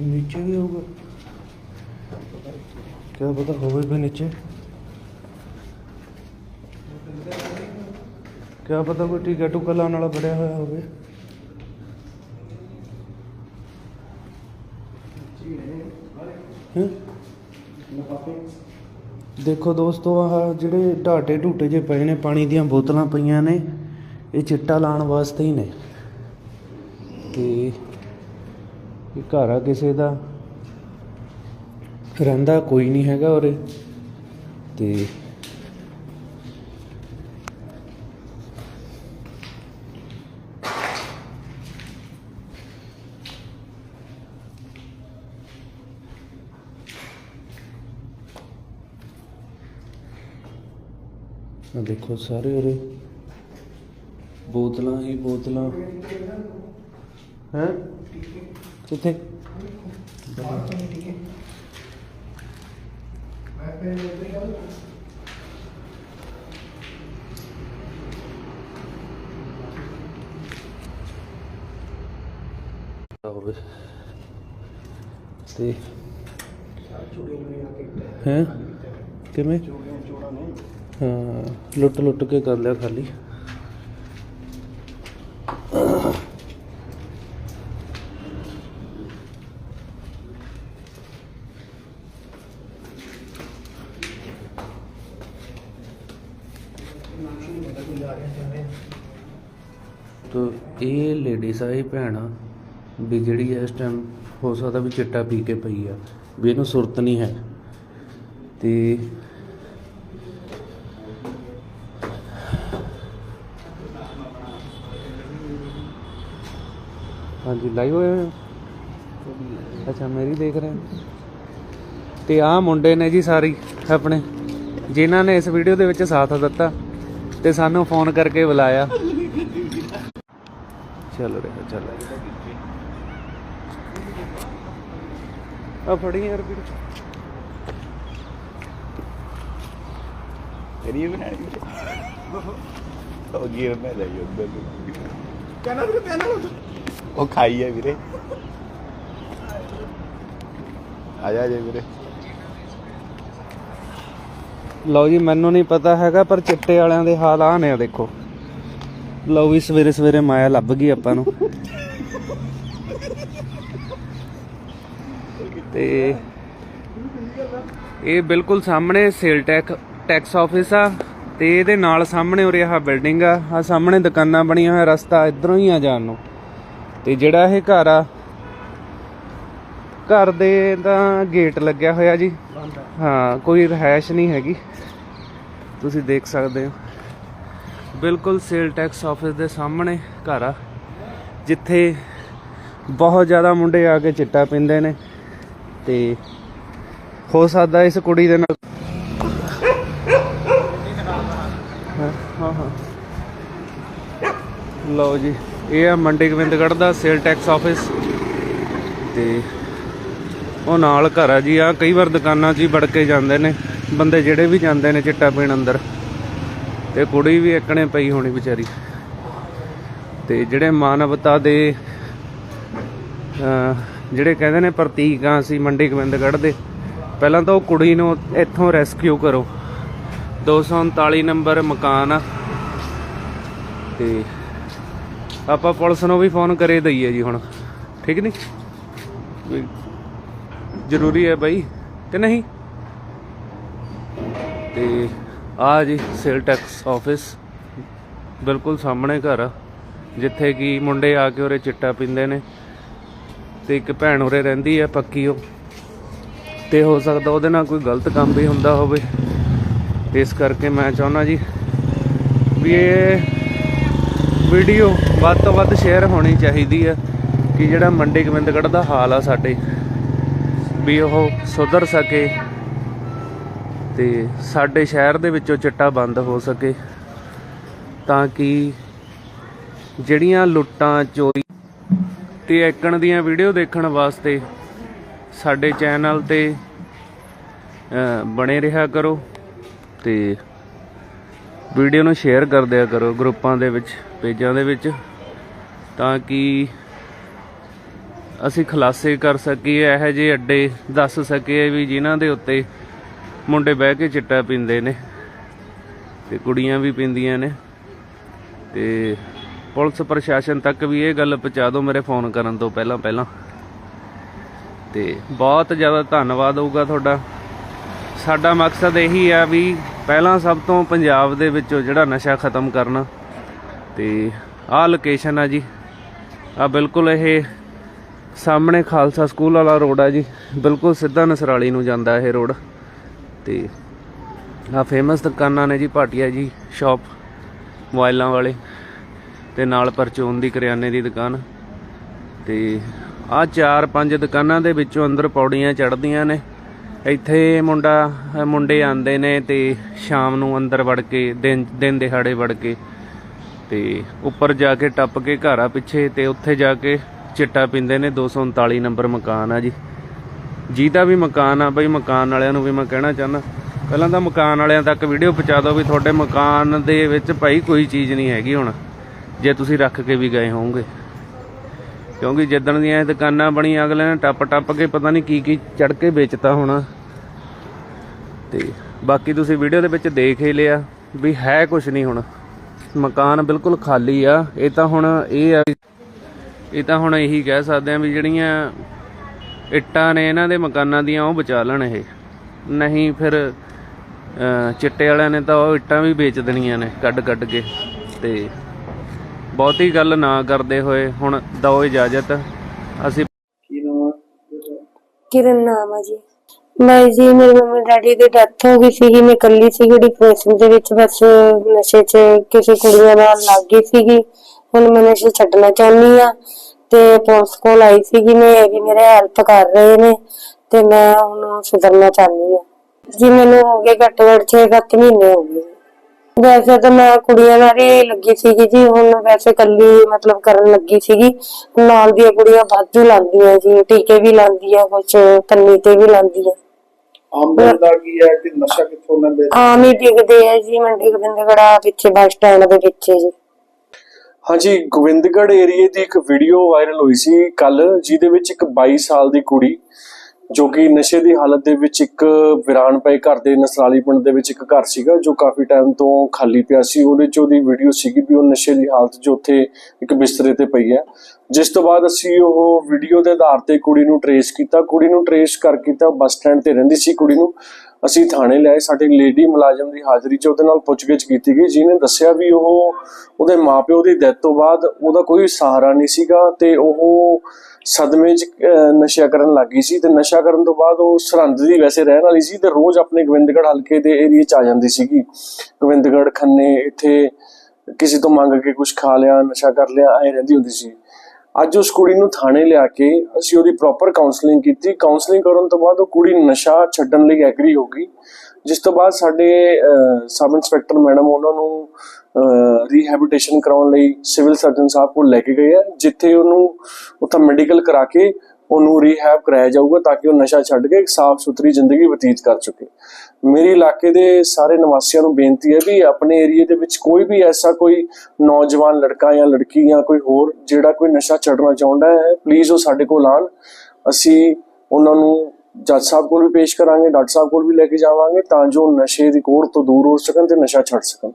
ਨੀਚੇ ਵੀ ਹੋਊਗਾ ਕਿਆ ਪਤਾ ਹੋਵੇ ਵੀ ਨੀਚੇ। ਕਿਆ ਪਤਾ ਕੋਈ ਟੀਕਾ ਟੂਕਾ ਲਾਉਣ ਵਾਲਾ ਬੜਿਆ ਹੋਇਆ ਹੋਵੇ। ਦੇਖੋ ਦੋਸਤੋ, ਆਹ ਜਿਹੜੇ ਢਾਟੇ ਢੂਟੇ ਜੇ ਪਏ ਨੇ, ਪਾਣੀ ਦੀਆਂ ਬੋਤਲਾਂ ਪਈਆਂ ਨੇ, ਇਹ ਚਿੱਟਾ ਲਾਉਣ ਵਾਸਤੇ ਹੀ ਨੇ। ਤੇ ਇਹ ਘਰ ਆ ਕਿਸੇ ਦਾ? ਰਹਿੰਦਾ ਕੋਈ ਨਹੀਂ ਹੈਗਾ ਉਰੇ। ਤੇ ਆ ਦੇਖੋ ਸਾਰੇ ਉਰੇ। ਬੋਤਲਾਂ ਹੀ ਬੋਤਲਾਂ। ਹੈ? ਕਿੱਥੇ ਹੋਵੇ। ਤੇ ਹੈ? ਕਿਵੇਂ? ਹਾਂ ਲੁੱਟ ਲੁੱਟ ਕੇ ਕਰ ਲਿਆ ਖਾਲੀ ਤੋ ਇਹ ਲੇਡੀਜ਼ ਆ ਇਹ ਭੈਣ ਆ, ਵੀ ਜਿਹੜੀ ਇਸ ਟਾਈਮ ਹੋ ਸਕਦਾ ਵੀ ਚਿੱਟਾ ਪੀ ਕੇ ਪਈ ਆ, ਵੀ ਇਹਨੂੰ ਸੁਰਤ ਨਹੀਂ ਹੈ। ਤੇ ਹਾਂਜੀ ਲਾਈਵ ਹੋਏ ਅੱਛਾ, ਮੇਰੀ ਦੇਖ ਰਹੇ ਤੇ ਆਹ ਮੁੰਡੇ ਨੇ ਜੀ ਸਾਰੀ ਆਪਣੇ, ਜਿਨ੍ਹਾਂ ਨੇ ਇਸ ਵੀਡੀਓ ਦੇ ਵਿੱਚ ਸਾਥ ਦਿੱਤਾ, ਤੇ ਸਾਨੂੰ ਫੋਨ ਕਰਕੇ ਬੁਲਾਇਆ। ਚੱਲ ਰਿਹਾ ਚੱਲ ਰਿਹਾ। ਆ ਫੜੀ ਯਾਰ ਵੀਰ। ਕਰੀਏ ਬਣਾਣੀ ਉਹ ਜੀ ਮੈਂ ਲੈ ਜਾਂਦਾ ਕਹਿੰਦਾ ਵੀਰੇ ਪੈਣਾ ਉਹ ਖਾਈ ਹੈ ਵੀਰੇ। ਆ ਜਾ ਜੇ ਵੀਰੇ। ਲਓ ਜੀ ਮੈਨੂੰ ਨਹੀਂ ਪਤਾ ਹੈਗਾ ਪਰ ਚਿੱਟੇ ਵਾਲਿਆਂ ਦੇ ਹਾਲ ਆ ਨੇ ਆ ਦੇਖੋ। ਲਓ ਵੀ ਸਵੇਰੇ ਸਵੇਰੇ ਮਾਇਆ ਲੱਭ ਗਈ ਆਪਾਂ ਨੂੰ। ਤੇ ਇਹ ਬਿਲਕੁਲ ਸਾਹਮਣੇ ਸੇਲ ਟੈਕ ਟੈਕਸ ਆਫਿਸ ਆ ਤੇ ਇਹਦੇ ਨਾਲ ਸਾਹਮਣੇ ਉਰੇ ਆਹ ਬਿਲਡਿੰਗ ਆ ਆ ਸਾਹਮਣੇ ਦੁਕਾਨਾਂ ਬਣੀਆਂ ਹੋਇਆ ਰਸਤਾ ਇਧਰੋਂ ਹੀ ਆ ਜਾਣ ਨੂੰ। ਤੇ ਜਿਹੜਾ ਇਹ ਘਰ ਆ ਘਰ ਦੇ ਦਾ ਗੇਟ ਲੱਗਿਆ ਹੋਇਆ ਜੀ। ਹਾਂ ਕੋਈ ਰਹਿائش ਨਹੀਂ ਹੈਗੀ। ਤੁਸੀਂ ਦੇਖ ਸਕਦੇ ਹੋ। ਬਿਲਕੁਲ ਸੇਲ ਟੈਕਸ ਆਫਿਸ ਦੇ ਸਾਹਮਣੇ ਘਰ ਆ, ਜਿੱਥੇ ਬਹੁਤ ਜ਼ਿਆਦਾ ਮੁੰਡੇ ਆ ਕੇ ਚਿੱਟਾ ਪੀਂਦੇ ਨੇ ਤੇ ਹੋ ਸਕਦਾ ਇਸ ਕੁੜੀ ਦੇ ਨਾਲ ਹਾਂ ਹਾਂ ਲਓ ਜੀ, ਇਹ ਆ ਮੰਡੀ ਗੋਬਿੰਦਗੜ੍ਹ ਦਾ ਸੇਲ ਟੈਕਸ ਆਫਿਸ ਤੇ ਉਹ ਨਾਲ ਘਰ ਆ ਜੀ ਆ ਕਈ ਵਾਰ ਦੁਕਾਨਾਂ 'ਚ ਹੀ ਵੜ ਕੇ ਜਾਂਦੇ ਨੇ, ਬੰਦੇ ਜਿਹੜੇ ਵੀ ਜਾਂਦੇ ਨੇ ਚਿੱਟਾ ਪੀਣ ਅੰਦਰ। ਤੇ ਕੁੜੀ ਵੀ ਇੱਕਣੇ ਪਈ ਹੋਣੀ ਵਿਚਾਰੀ। ਤੇ ਜਿਹੜੇ ਮਾਨਵਤਾ ਦੇ ਜਿਹੜੇ ਕਹਿੰਦੇ ਨੇ ਪ੍ਰਤੀਕ ਸੀ ਮੰਡੀ ਗੋਬਿੰਦਗੜ੍ਹ ਦੇ, ਪਹਿਲਾਂ ਤਾਂ ਉਹ ਕੁੜੀ ਨੂੰ ਇੱਥੋਂ ਰੈਸਕਿਊ ਕਰੋ। 239 ਨੰਬਰ ਮਕਾਨ ਆ। ਤੇ ਆਪਾਂ ਪੁਲਿਸ ਨੂੰ ਵੀ ਫੋਨ ਕਰੇ ਦਈਏ ਜੀ ਹੁਣ। ਠੀਕ ਨਹੀਂ ਜ਼ਰੂਰੀ ਹੈ ਬਾਈ, ਕਿ ਨਹੀਂ? ਤੇ ਆ ਜੀ ਸੇਲ ਟੈਕਸ ਆਫਿਸ ਬਿਲਕੁਲ ਸਾਹਮਣੇ ਘਰ ਆ, ਜਿੱਥੇ ਕਿ ਮੁੰਡੇ ਆ ਕੇ ਉਰੇ ਚਿੱਟਾ ਪੀਂਦੇ ਨੇ ਤੇ ਇੱਕ ਭੈਣ ਉਰੇ ਰਹਿੰਦੀ ਆ, ਪੱਕੀ ਉਹ। ਤੇ ਹੋ ਸਕਦਾ ਉਹਦੇ ਨਾਲ ਕੋਈ ਗਲਤ ਕੰਮ ਵੀ ਹੁੰਦਾ ਹੋਵੇ। ਇਸ ਕਰਕੇ ਮੈਂ ਚਾਹੁੰਦਾ ਜੀ ਵੀ ਇਹ ਵੀਡੀਓ ਵੱਧ ਤੋਂ ਵੱਧ ਸ਼ੇਅਰ ਹੋਣੀ ਚਾਹੀਦੀ ਹੈ ਕਿ ਜਿਹੜਾ ਮੰਡੀ ਗੋਬਿੰਦਗੜ੍ਹ ਦਾ ਹਾਲ ਆ ਸਾਡੇ, ਵੀ ਉਹ ਸੁਧਰ ਸਕੇ। ਤੇ ਸਾਡੇ ਸ਼ਹਿਰ ਦੇ ਵਿੱਚੋਂ ਚਿੱਟਾ ਬੰਦ ਹੋ ਸਕੇ ਤਾਂ ਕਿ ਜਿਹੜੀਆਂ ਲੁੱਟਾਂ, ਚੋਰੀ ਤੇ ਐਕਣ ਦੀਆਂ ਵੀਡੀਓ ਦੇਖਣ ਵਾਸਤੇ ਸਾਡੇ ਚੈਨਲ ਤੇ ਬਣੇ ਰਿਹਾ ਕਰੋ ਤੇ ਵੀਡੀਓ ਨੂੰ ਸ਼ੇਅਰ ਕਰ ਦਿਆ ਕਰੋ ਗਰੁੱਪਾਂ ਦੇ ਵਿੱਚ, ਪੇਜਾਂ ਦੇ ਵਿੱਚ ਤਾਂ ਕਿ ਅਸੀਂ ਖੁਲਾਸੇ ਕਰ ਸਕੀਏ, ਇਹੋ ਜਿਹੇ ਅੱਡੇ ਦੱਸ ਸਕੀਏ ਵੀ ਜਿਨ੍ਹਾਂ ਦੇ ਉੱਤੇ ਮੁੰਡੇ ਬਹਿ ਕੇ ਚਿੱਟਾ ਪੀਂਦੇ ਨੇ ਤੇ ਕੁੜੀਆਂ ਵੀ ਪੀਂਦੀਆਂ ਨੇ ਤੇ ਪੁਲਿਸ ਪ੍ਰਸ਼ਾਸਨ ਤੱਕ ਵੀ ਇਹ ਗੱਲ ਪਹੁੰਚਾ ਦਿਓ ਮੇਰੇ ਫੋਨ ਕਰਨ ਤੋਂ ਪਹਿਲਾਂ ਪਹਿਲਾਂ। ਤੇ ਬਹੁਤ ਜ਼ਿਆਦਾ ਧੰਨਵਾਦ ਹੋਊਗਾ ਤੁਹਾਡਾ। ਸਾਡਾ ਮਕਸਦ ਇਹੀ ਆ ਵੀ ਪਹਿਲਾਂ ਸਭ ਤੋਂ ਪੰਜਾਬ ਦੇ ਵਿੱਚੋਂ ਜਿਹੜਾ ਨਸ਼ਾ ਖਤਮ ਕਰਨਾ, ਤੇ ਆਹ ਲੋਕੇਸ਼ਨ ਆ ਜੀ। ਆ ਬਿਲਕੁਲ ਇਹ ਸਾਹਮਣੇ ਖਾਲਸਾ ਸਕੂਲ ਵਾਲਾ ਰੋਡ ਆ ਜੀ। ਬਿਲਕੁਲ ਸਿੱਧਾ ਨਸਰਾਲੀ ਨੂੰ ਜਾਂਦਾ ਇਹ ਰੋਡ। ਤੇ ਆ ਫੇਮਸ ਦੁਕਾਨਾਂ ਨੇ ਜੀ ਭਾਟੀਆ ਜੀ ਸ਼ਾਪ ਮੋਬਾਈਲਾਂ ਵਾਲੇ ਤੇ ਨਾਲ ਪਰਚੂਨ ਦੀ ਕਰਿਆਨੇ ਦੀ ਦੁਕਾਨ। ਤੇ ਆ ਚਾਰ ਪੰਜ ਦੁਕਾਨਾਂ ਦੇ ਵਿੱਚੋਂ ਅੰਦਰ ਪੌੜੀਆਂ ਚੜ੍ਹਦੀਆਂ ਨੇ। ਇੱਥੇ ਮੁੰਡਾ, ਮੁੰਡੇ ਆਂਦੇ ਨੇ ਤੇ ਸ਼ਾਮ ਨੂੰ ਅੰਦਰ ਵੜ ਕੇ, ਦਿਨ ਦਿਨ ਦਿਹਾੜੇ ਵੜ ਕੇ ਤੇ ਉੱਪਰ ਜਾ ਕੇ ਟੱਪ ਕੇ ਘਰ ਆ ਪਿੱਛੇ ਤੇ ਉੱਥੇ ਜਾ ਕੇ ਚਿੱਟਾ ਪੀਂਦੇ ਨੇ। 239 ਨੰਬਰ ਮਕਾਨ ਆ ਜੀ। ਜਿਹਦਾ ਵੀ ਮਕਾਨ ਆ, ਬਈ ਮਕਾਨ ਵਾਲਿਆਂ ਨੂੰ ਵੀ ਮੈਂ ਕਹਿਣਾ ਚਾਹੁੰਦਾ। ਪਹਿਲਾਂ ਤਾਂ ਮਕਾਨ ਵਾਲਿਆਂ ਤੱਕ ਵੀਡੀਓ ਪਹੁੰਚਾ ਦਿਓ ਵੀ ਤੁਹਾਡੇ ਮਕਾਨ ਦੇ ਵਿੱਚ ਭਾਈ ਕੋਈ ਚੀਜ਼ ਨਹੀਂ ਹੈਗੀ ਹੁਣ, ਜੇ ਤੁਸੀਂ ਰੱਖ ਕੇ ਵੀ ਗਏ ਹੋਵੋਗੇ। ਕਿਉਂਕਿ ਜਿੱਦਣ ਦੀਆਂ ਇਹ ਦੁਕਾਨਾਂ ਬਣੀਆਂ, ਅਗਲੇ ਨੇ ਟੱਪ ਟੱਪ ਕੇ ਪਤਾ ਨਹੀਂ ਕੀ ਕੀ ਚੜ ਕੇ ਵੇਚਤਾ ਹੋਣਾ। ਤੇ ਬਾਕੀ ਤੁਸੀਂ ਵੀਡੀਓ ਦੇ ਵਿੱਚ ਦੇਖ ਹੀ ਲਿਆ ਵੀ ਹੈ ਕੁਝ ਨਹੀਂ ਹੁਣ। ਮਕਾਨ ਬਿਲਕੁਲ ਖਾਲੀ ਆ, ਇਹ ਤਾਂ ਹੁਣ ਇਹ ਆ। ਇਹ ਤਾਂ ਹੁਣ ਇਹੀ ਕਹਿ ਸਕਦੇ ਆ ਵੀ ਜਿਹੜੀਆਂ ਇੱਟਾਂ ਨੇ ਇਹਨਾਂ ਦੇ ਮਕਾਨਾਂ ਦੀਆਂ ਉਹ ਬਚਾ ਲੈਣ ਇਹ। ਨਹੀਂ ਫਿਰ ਚਿੱਟੇ ਵਾਲਿਆਂ ਨੇ ਤਾਂ ਉਹ ਇੱਟਾਂ ਵੀ ਵੇਚ ਦੇਣੀਆਂ ਨੇ ਕੱਢ ਕੱਢ ਕੇ। ਤੇ ਬਹੁਤੀ ਗੱਲ ਨਾ ਕਰਦੇ ਹੋਏ ਹੁਣ ਦਿਓ ਇਜਾਜ਼ਤ। ਅਸੀਂ ਕਿਰਨ ਨਾਮ ਆ ਜੀ। ਮੈਂ ਜੀ ਮੇਰੇ ਮੰਮੀ ਡੈਡੀ ਦੀ ਡੈਥ ਹੋ ਗਈ ਸੀਗੀ ਮੈਂ ਇਕੱਲੀ ਸੀਗੀ ਡਿਪਰੈਸ਼ਨ ਦੇ ਵਿੱਚ ਬਸ ਨਸ਼ੇ 'ਚ ਕਿਸੇ ਕੁੜੀਆਂ ਨਾਲ ਲੱਗ ਗਈ ਸੀਗੀ। ਹੁਣ ਮੈਂ ਨਸ਼ੇ ਛੱਡਣਾ ਚਾਹੁੰਦੀ ਆ। ਤੇ ਪੁਲਿਸ ਕੋਲ ਆਈ ਸੀਗੀ ਮੈਂ ਇਹ ਵੀ ਮੇਰੇ ਹੈਲਪ ਕਰ ਰਹੇ ਨੇ ਤੇ ਮੈਂ ਹੁਣ ਸੁਧਰਨਾ ਚਾਹੁੰਦੀ ਆ ਜੀ ਮੈਨੂੰ ਹੋ ਗਏ ਘੱਟੋ ਘੱਟ 6-7 ਮਹੀਨੇ ਹੋ ਗਏ। ਵੈਸੇ ਤਾਂ ਮੈਂ ਕੁੜੀਆਂ ਨਾਲ ਹੀ ਲੱਗੀ ਸੀਗੀ ਜੀ ਹੁਣ ਵੈਸੇ ਕੱਲੀ ਮਤਲਬ ਕਰਨ ਲੱਗੀ ਸੀਗੀ। ਨਾਲ ਦੀਆਂ ਕੁੜੀਆਂ ਵਾਧੂ ਲਾਉਂਦੀਆਂ ਜੀ ਟੀਕੇ ਵੀ ਲਾਉਂਦੀਆਂ ਕੁਝ ਕੰਨੀ ਤੇ ਵੀ ਲਾਉਂਦੀਆਂ। ਆਮ ਬੰਦਾ ਕੀ ਹੈ ਕਿ ਨਸ਼ਾ ਕਿੱਥੋਂ ਲੈਂਦੇ? ਆਮ ਹੀ ਡਿੱਗਦੇ ਆ ਜੀ ਮੰਡੀ ਗੋਬਿੰਦਗੜਾ ਪਿੱਛੇ ਬੱਸ ਸਟੈਂਡ ਦੇ ਪਿੱਛੇ ਜੀ। ਹਾਂਜੀ, ਗੋਬਿੰਦਗੜ੍ਹ ਏਰੀਏ ਦੀ ਇੱਕ ਵੀਡੀਓ ਵਾਇਰਲ ਹੋਈ ਸੀ ਕੱਲ ਜਿਹਦੇ ਵਿੱਚ ਇੱਕ 22 ਸਾਲ ਦੀ ਕੁੜੀ, ਜੋ ਕਿ ਨਸ਼ੇ ਦੀ ਹਾਲਤ ਦੇ ਵਿੱਚ ਇੱਕ ਵਿਰਾਨ ਪਏ ਘਰ ਦੇ ਨਸਰਾਲੀ ਪਿੰਡ ਦੇ ਵਿੱਚ ਇੱਕ ਘਰ ਸੀਗਾ, ਜੋ ਕਾਫੀ ਟਾਈਮ ਤੋਂ ਖਾਲੀ ਪਿਆ ਸੀ। ਉਹਦੇ ਚ ਉਹਦੀ ਵੀਡੀਓ ਸੀਗੀ ਵੀ ਉਹ ਨਸ਼ੇ ਦੀ ਹਾਲਤ ਜੋ ਉੱਥੇ ਇੱਕ ਬਿਸਤਰੇ ਤੇ ਪਈ ਹੈ। ਜਿਸ ਤੋਂ ਬਾਅਦ ਅਸੀਂ ਉਹ ਵੀਡੀਓ ਦੇ ਆਧਾਰ ਤੇ ਕੁੜੀ ਨੂੰ ਟਰੇਸ ਕੀਤਾ। ਕੁੜੀ ਨੂੰ ਟਰੇਸ ਕਰ ਕੀਤਾ ਬੱਸ ਸਟੈਂਡ ਤੇ ਰਹਿੰਦੀ ਸੀ ਕੁੜੀ ਨੂੰ। ਅਸੀਂ ਥਾਣੇ ਲਿਆਏ ਸਾਡੇ ਲੇਡੀ ਮੁਲਾਜ਼ਮ ਦੀ ਹਾਜ਼ਰੀ 'ਚ ਉਹਦੇ ਨਾਲ ਪੁੱਛਗਿੱਛ ਕੀਤੀ ਗਈ ਜਿਹਨੇ ਦੱਸਿਆ ਵੀ ਉਹ ਉਹਦੇ ਮਾਪਿਓ ਦੀ ਡੈਥ ਤੋਂ ਬਾਅਦ ਉਹਦਾ ਕੋਈ ਸਹਾਰਾ ਨਹੀਂ ਸੀਗਾ ਤੇ ਉਹ ਸਦਮੇ 'ਚ ਅਹ, ਨਸ਼ਾ ਕਰਨ ਲੱਗ ਗਈ ਸੀ ਤੇ ਨਸ਼ਾ ਕਰਨ ਤੋਂ ਬਾਅਦ ਉਹ ਸਰਹੰਦ ਦੀ ਵੈਸੇ ਰਹਿਣ ਵਾਲੀ ਸੀ ਤੇ ਰੋਜ਼ ਆਪਣੇ ਗੋਬਿੰਦਗੜ੍ਹ ਹਲਕੇ ਦੇ ਏਰੀਏ 'ਚ ਆ ਜਾਂਦੀ ਸੀਗੀ। ਗੋਬਿੰਦਗੜ੍ਹ ਖੰਨੇ ਇੱਥੇ ਕਿਸੇ ਤੋਂ ਮੰਗ ਕੇ ਕੁਝ ਖਾ ਲਿਆ ਨਸ਼ਾ ਕਰ ਲਿਆ ਐ ਰਹਿੰਦੀ ਹੁੰਦੀ ਸੀ। ਅੱਜ ਉਸ ਕੁੜੀ ਨੂੰ ਥਾਣੇ ਲਿਆ ਕੇ ਅਸੀਂ ਉਹਦੀ ਪ੍ਰੋਪਰ ਕਾਉਂਸਲਿੰਗ ਕੀਤੀ। ਕਾਉਂਸਲਿੰਗ ਕਰਨ ਤੋਂ ਬਾਅਦ ਉਹ ਕੁੜੀ ਨਸ਼ਾ ਛੱਡਣ ਲਈ ਐਗਰੀ ਹੋ ਗਈ। ਜਿਸ ਤੋਂ ਬਾਅਦ ਸਾਡੇ ਸਬ ਇੰਸਪੈਕਟਰ ਮੈਡਮ ਉਹਨਾਂ ਨੂੰ ਰੀਹੈਬਿਲਿਟੇਸ਼ਨ ਕਰਾਉਣ ਲਈ ਸਿਵਲ ਸਰਜਨ ਸਾਹਿਬ ਕੋਲ ਲੈ ਕੇ ਗਏ ਆ, ਜਿੱਥੇ ਉਹਨੂੰ ਉੱਥੇ ਮੈਡੀਕਲ ਕਰਾ ਕੇ ਉਹਨੂੰ ਰੀਹੈਬ ਕਰਾਇਆ ਜਾਊਗਾ ਤਾਂ ਕਿ ਉਹ ਨਸ਼ਾ ਛੱਡ ਕੇ ਇੱਕ ਸਾਫ਼ ਸੁਥਰੀ ਜ਼ਿੰਦਗੀ ਬਤੀਤ ਕਰ ਚੁੱਕੇ। ਮੇਰੇ ਇਲਾਕੇ ਦੇ ਸਾਰੇ ਨਿਵਾਸੀਆਂ ਨੂੰ ਬੇਨਤੀ ਹੈ ਵੀ ਆਪਣੇ ਏਰੀਏ ਦੇ ਵਿੱਚ ਕੋਈ ਵੀ ਐਸਾ ਕੋਈ ਨੌਜਵਾਨ ਲੜਕਾ ਜਾਂ ਲੜਕੀ ਜਾਂ ਕੋਈ ਹੋਰ ਜਿਹੜਾ ਕੋਈ ਨਸ਼ਾ ਛੱਡਣਾ ਚਾਹੁੰਦਾ ਹੈ ਪਲੀਜ਼ ਉਹ ਸਾਡੇ ਕੋਲ ਆਣ। ਅਸੀਂ ਉਹਨਾਂ ਨੂੰ ਜੱਜ ਸਾਹਿਬ ਕੋਲ ਵੀ ਪੇਸ਼ ਕਰਾਂਗੇ, ਡਾਕਟਰ ਸਾਹਿਬ ਕੋਲ ਵੀ ਲੈ ਕੇ ਜਾਵਾਂਗੇ ਤਾਂ ਜੋ ਨਸ਼ੇ ਦੀ ਕੋੜ ਤੋਂ ਦੂਰ ਹੋ ਸਕਣ ਤੇ ਨਸ਼ਾ ਛੱਡ ਸਕਣ।